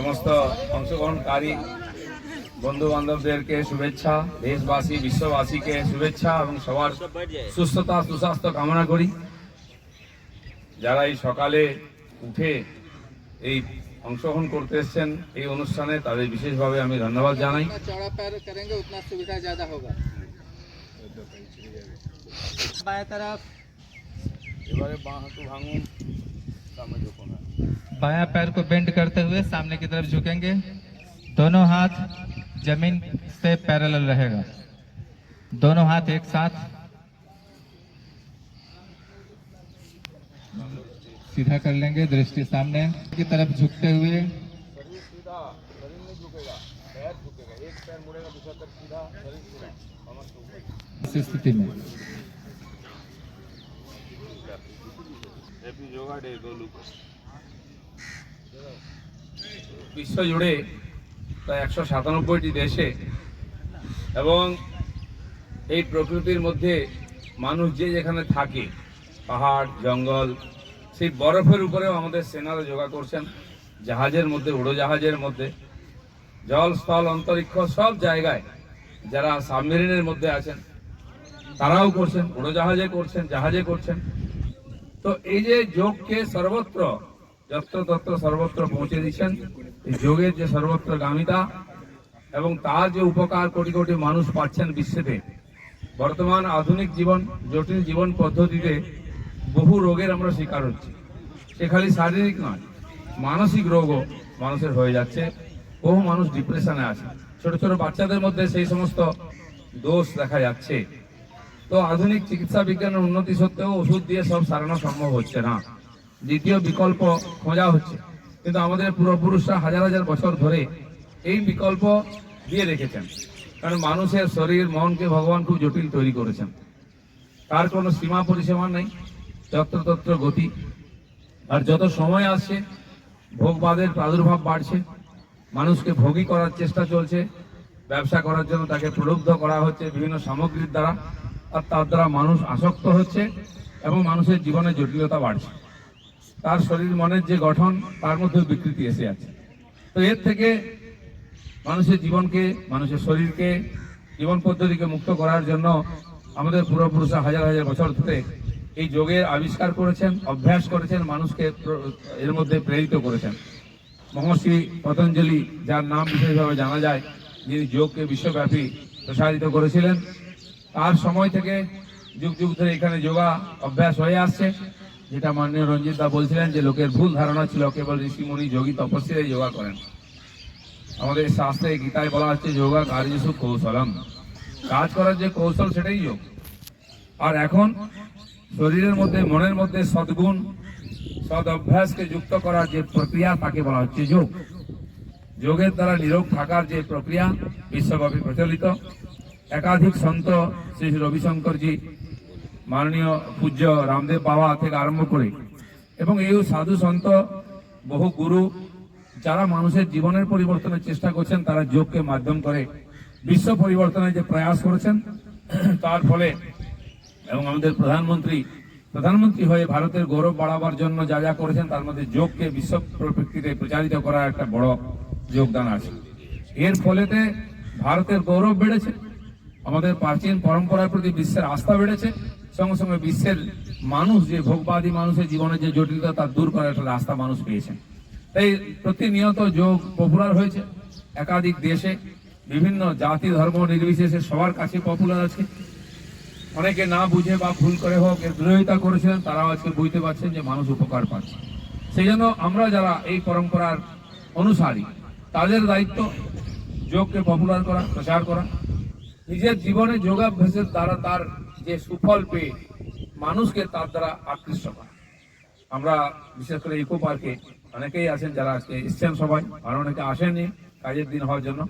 সমস্ত অংশগ্রহণকারী বন্ধু বান্ধবদেরকে শুভেচ্ছা দেশবাসী বিশ্ববাসীকে শুভেচ্ছা এবং সবার সুস্থতা সুস্বাস্থ্য কামনা করি। যারা এই সকালে উঠে এই অংশগ্রহণ করতে এসছেন এই অনুষ্ঠানে তাদের বিশেষভাবে আমি ধন্যবাদ জানাই। এবারে বাঁ হাঁটু ভাঙুন बाया पैर को बेंड करते हुए सामने की तरफ़ झुकेंगे। दोनों हाथ ज़मीन से पैरल रहेगा। दोनों हाथ एक साथ। सीधा कर लेंगे, दृष्टि सामने की तरफ़ झुकते हुए। स्थिति में। योगा डे, दो গোলু বিশ্ব জুড়ে প্রায় একশো সাতানব্বইটি দেশে এবং এই প্রকৃতির মধ্যে মানুষ যে যেখানে থাকে, পাহাড়, জঙ্গল, সেই বরফের উপরেও আমাদের সেনারা যোগা করছেন, জাহাজের মধ্যে, উড়োজাহাজের মধ্যে, জল, স্থল, অন্তরিক্ষ, সব জায়গায় যারা সাবমেরিনের মধ্যে আছেন, তারাও করছেন, উড়োজাহাজে করছেন, জাহাজে করছেন। তো এই যে যোগকে সর্বত্র যত্র তত্র সর্বত্র পৌঁছে দিচ্ছেন। যোগের যে সর্বত্র গামিতা এবং তার যে উপকার কোটি কোটি মানুষ পাচ্ছেন বিশ্বেতে, বর্তমান আধুনিক জীবন, জটিল জীবন পদ্ধতিতে বহু রোগের আমরা শিকার হচ্ছি। সে খালি শারীরিক নয়, মানসিক রোগও মানুষের হয়ে যাচ্ছে। বহু মানুষ ডিপ্রেশনে আছে। ছোট ছোট বাচ্চাদের মধ্যে সেই সমস্ত দোষ দেখা যাচ্ছে। তো আধুনিক চিকিৎসা বিজ্ঞানের উন্নতি সত্ত্বেও ওষুধ দিয়ে সব সারানো সম্ভব হচ্ছে না। দ্বিতীয় বিকল্প খোঁজা হচ্ছে। কিন্তু আমাদের পূর্বপুরুষরা হাজার হাজার বছর ধরে এই বিকল্প দিয়ে রেখেছেন। কারণ মানুষের শরীর, মনকে ভগবান খুব জটিল তৈরি করেছেন। তার কোনো সীমা পরিসীমা নেই, যত্রতত্র গতি। আর যত সময় আসছে ভোগবাদের প্রাদুর্ভাব বাড়ছে। মানুষকে ভোগী করার চেষ্টা চলছে। ব্যবসা করার জন্য তাকে প্রলুব্ধ করা হচ্ছে বিভিন্ন সামগ্রীর দ্বারা। আর তার দ্বারা মানুষ আসক্ত হচ্ছে এবং মানুষের জীবনে জটিলতা বাড়ছে। তার শরীর মনের যে গঠন, তার মধ্যে বিকৃতি এসে আছে। তো এর থেকে মানুষের জীবনকে, মানুষের শরীরকে, জীবন পদ্ধতিকে মুক্ত করার জন্য আমাদের পূর্বপুরুষরা হাজার হাজার বছর ধরে এই যোগের আবিষ্কার করেছেন, অভ্যাস করেছেন, মানুষকে এর মধ্যে প্রেরিত করেছেন। মহর্ষি পতঞ্জলি, যার নাম বিশেষভাবে জানা যায়, যিনি যোগকে বিশ্বব্যাপী প্রসারিত করেছিলেন, তার সময় থেকে যুগ যুগ ধরে এখানে যোগা অভ্যাস হয়ে আসছে। যেটা মাননীয় রঞ্জিত দা বলছিলেন যে লোকের ভুল ধারণা ছিল, কেবল ঋষিমুনি যোগী তপস্বীরাই যোগা করেন। আমাদের শাস্ত্রে গীতায় বলা হচ্ছে যোগা কার্যসু কৌশলম। কাজ করার যে কৌশল, সেটাই যোগ। আর এখন শরীরের মধ্যে, মনের মধ্যে সদ্গুণ সদ অভ্যাসকে যুক্ত করার যে প্রক্রিয়া, তাকে বলা হচ্ছে যোগ। যোগের দ্বারা নিরোগ থাকার যে প্রক্রিয়া, বিশ্বব্যাপী প্রচলিত। একাধিক সন্ত শ্রী রবিশঙ্করজি মাননীয় পূজ্য রামদেব বাবা থেকে আরম্ভ করে এবং এই সাধু সন্ত, বহু গুরু, যারা মানুষের জীবনের পরিবর্তনের চেষ্টা করছেন, তারা যোগকে মাধ্যম করে বিশ্ব পরিবর্তনের যে প্রয়াস করেছেন, তার ফলে এবং আমাদের প্রধানমন্ত্রী প্রধানমন্ত্রী হয়ে ভারতের গৌরব বাড়াবার জন্য যা যা করেছেন, তার মধ্যে যোগকে বিশ্ব প্রকৃতিতে প্রচারিত করার একটা বড় যোগদান আছে। এর ফলেতে ভারতের গৌরব বেড়েছে, আমাদের প্রাচীন পরম্পরার প্রতি বিশ্বের আস্থা বেড়েছে সঙ্গে সঙ্গে বিশ্বের মানুষ, যে ভোগবাদী মানুষের জীবনে যে জটিলতা তার দূর করার একটা রাস্তা মানুষ পেয়েছেন। তাই প্রতিনিয়ত যোগ পপুলার হয়েছে। একাধিক দেশে বিভিন্ন জাতি, ধর্ম নির্বিশেষে সবার কাছে পপুলার আছে। অনেকে না বুঝে বা ভুল করে হোক, এর বিরোধিতা করেছিলেন, তারাও আজকে বুঝতে পারছেন যে মানুষ উপকার পাচ্ছে। সেই জন্য আমরা যারা এই পরম্পরার অনুসারী, তাদের দায়িত্ব যোগকে পপুলার করা, প্রচার করা। নিজের জীবনে যোগাভ্যাসের দ্বারা তার যে সুফল পেয়ে মানুষকে তার দ্বারা আকৃষ্ট করা। আমরা বিশেষ করে ইকো পার্কে অনেকেই আছেন যারা আজকে এসছেন সবাই, আর অনেকে আসেনি কাজের দিন হওয়ার জন্য।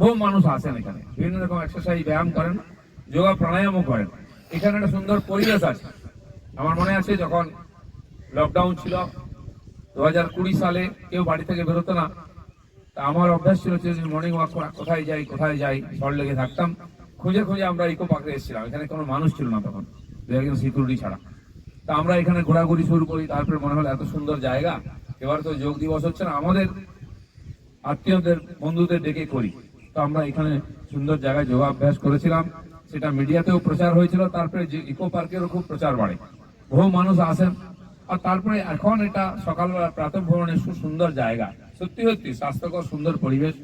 বহু মানুষ আসেন এখানে, বিভিন্ন রকম এক্সারসাইজ ব্যায়াম করেন, যোগা প্রাণায়ামও করেন। এখানে একটা সুন্দর পরিবেশ আছে। আমার মনে আছে যখন লকডাউন ছিল দু হাজার কুড়ি সালে কেউ বাড়ি থেকে বেরোতো না। তা আমার অভ্যাস ছিল যে মর্নিং ওয়াক করা, কোথায় যাই কোথায় যাই ঝড় লেগে থাকতাম। খুঁজে খুঁজে আমরা ইকো পার্কে এসেছিলাম। এখানে কোনো মানুষ ছিল না তখন। একজন সিকিউরিটি ছাড়া। তা আমরা এখানে ঘোরাঘুরি শুরু করি, তারপরে মনে হলো এত সুন্দর জায়গা। এবার তো যোগ দিবস হচ্ছে না, আমাদের আত্মীয়দের, বন্ধুদের ডেকে করি। তো আমরা এখানে সুন্দর জায়গায় যোগাভ্যাস করেছিলাম। সেটা মিডিয়াতেও প্রচার হয়েছিল, তারপরে যে ইকো পার্কেরও খুব প্রচার বাড়ে। বহু মানুষ আসেন। আর তারপরে এখন এটা সকালবেলা প্রাতঃ ভ্রমণের সুন্দর জায়গা। সত্যি সত্যি, স্বাস্থ্যকর, সুন্দর পরিবেশ।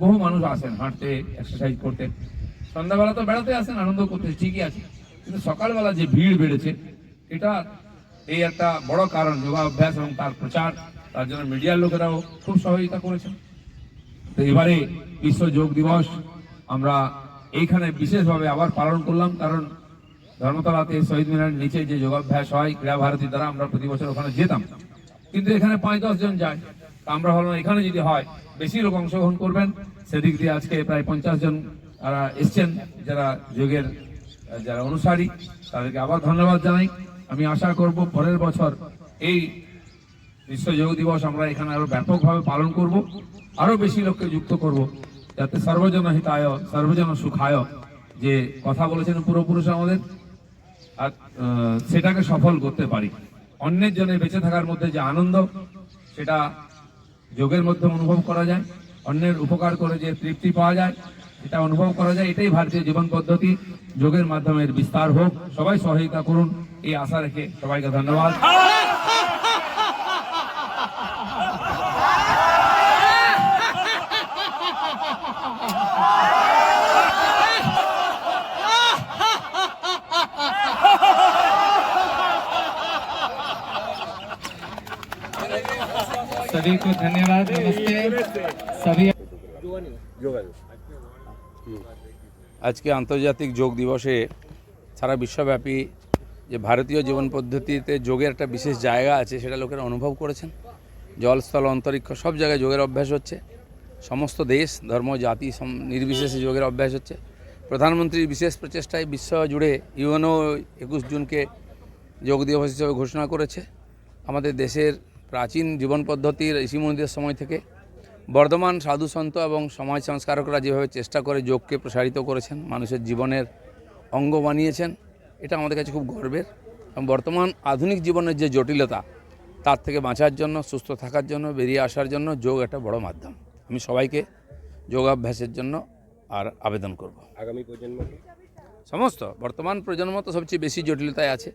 বহু মানুষ আসেন হাঁটতে এক্সারসাইজ করতে। সন্ধ্যাবেলা তো বেড়াতে আসেন, আনন্দ করতে ঠিকই আছে। কিন্তু সকালবেলা যে ভিড় বেড়েছে, এটা এই একটা বড় কারণ, যোগাভ্যাস এবং তার প্রচার, তার জন্য মিডিয়ার লোকেরাও খুব সহযোগিতা করেছেন। তো এবারে বিশ্ব যোগ দিবস আমরা এইখানে বিশেষভাবে আবার পালন করলাম, কারণ ধর্মতলাতে শহীদ মিনারের নিচে যে যোগাভ্যাস হয়, ক্রীড়া ভারতী দ্বারা আমরা প্রতি বছর ওখানে যেতাম। কিন্তু এখানে পাঁচ দশ জন যায়। তা আমরা ভাবলাম এখানে যদি হয়, বেশি লোক অংশগ্রহণ করবেন। সেদিক দিয়ে আজকে প্রায় পঞ্চাশ জন তারা এসছেন, যারা যোগের, যারা অনুসারী, তাদেরকে আবার ধন্যবাদ জানাই। আমি আশা করব পরের বছর এই বিশ্ব যোগ দিবস আমরা এখানে আরও ব্যাপকভাবে পালন করব, আরও বেশি লোককে যুক্ত করব, যাতে সর্বজন হিতায় সর্বজন সুখায় যে কথা বলেছেন পূর্বপুরুষ আমাদের, আর সেটাকে সফল করতে পারি। অন্যের জন্য বেঁচে থাকার মধ্যে যে আনন্দ, সেটা যোগের মধ্যে অনুভব করা যায়, অন্যের উপকার করে যে তৃপ্তি পাওয়া যায় এটা অনুভব করা যায় এটাই ভারতীয় জীবন পদ্ধতি যোগের মাধ্যমে এর বিস্তার হোক সবাই সহায়তা করুন এই আশা রেখে সবাইকে ধন্যবাদ सभी को धन्यवाद नमस्ते सभी আজকে আন্তর্জাতিক যোগ দিবসে সারা বিশ্বব্যাপী যে ভারতীয় জীবন পদ্ধতিতে যোগের একটা বিশেষ জায়গা আছে, সেটা লোকেরা অনুভব করেছেন। জলস্থল অন্তরিক্ষ সব জায়গায় যোগের অভ্যাস হচ্ছে। সমস্ত দেশ, ধর্ম, জাতি নির্বিশেষে যোগের অভ্যাস হচ্ছে। প্রধানমন্ত্রীর বিশেষ প্রচেষ্টায় বিশ্ব জুড়ে ইউএনও একুশ জুনকে যোগ দিবস হিসেবে ঘোষণা করেছে। আমাদের দেশের প্রাচীন জীবন পদ্ধতির, ঋষিমুনিদের সময় থেকে বর্ধমান সাধু সন্ত এবং সমাজ সংস্কারকরা যেভাবে চেষ্টা করে যোগকে প্রসারিত করেছেন মানুষের জীবনের অঙ্গ বানিয়েছেন এটা আমাদের কাছে খুব গর্বের। এবং বর্তমান আধুনিক জীবনের যে জটিলতা তার থেকে বাঁচার জন্য সুস্থ থাকার জন্য বেরিয়ে আসার জন্য যোগ একটা বড় মাধ্যম। আমি সবাইকে যোগাভ্যাসের জন্য আর আবেদন করব। আগামী প্রজন্ম সমস্ত বর্তমান প্রজন্ম তো সবচেয়ে বেশি জটিলতায় আছে।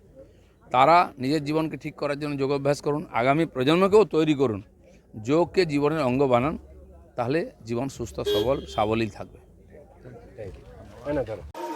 তারা নিজের জীবনকে ঠিক করার জন্য যোগাভ্যাস করুন আগামী প্রজন্মকেও তৈরি করুন। যোগকে জীবনের অঙ্গ বানান তাহলে জীবন সুস্থ সবল সাবলীল থাকবে। ধরো।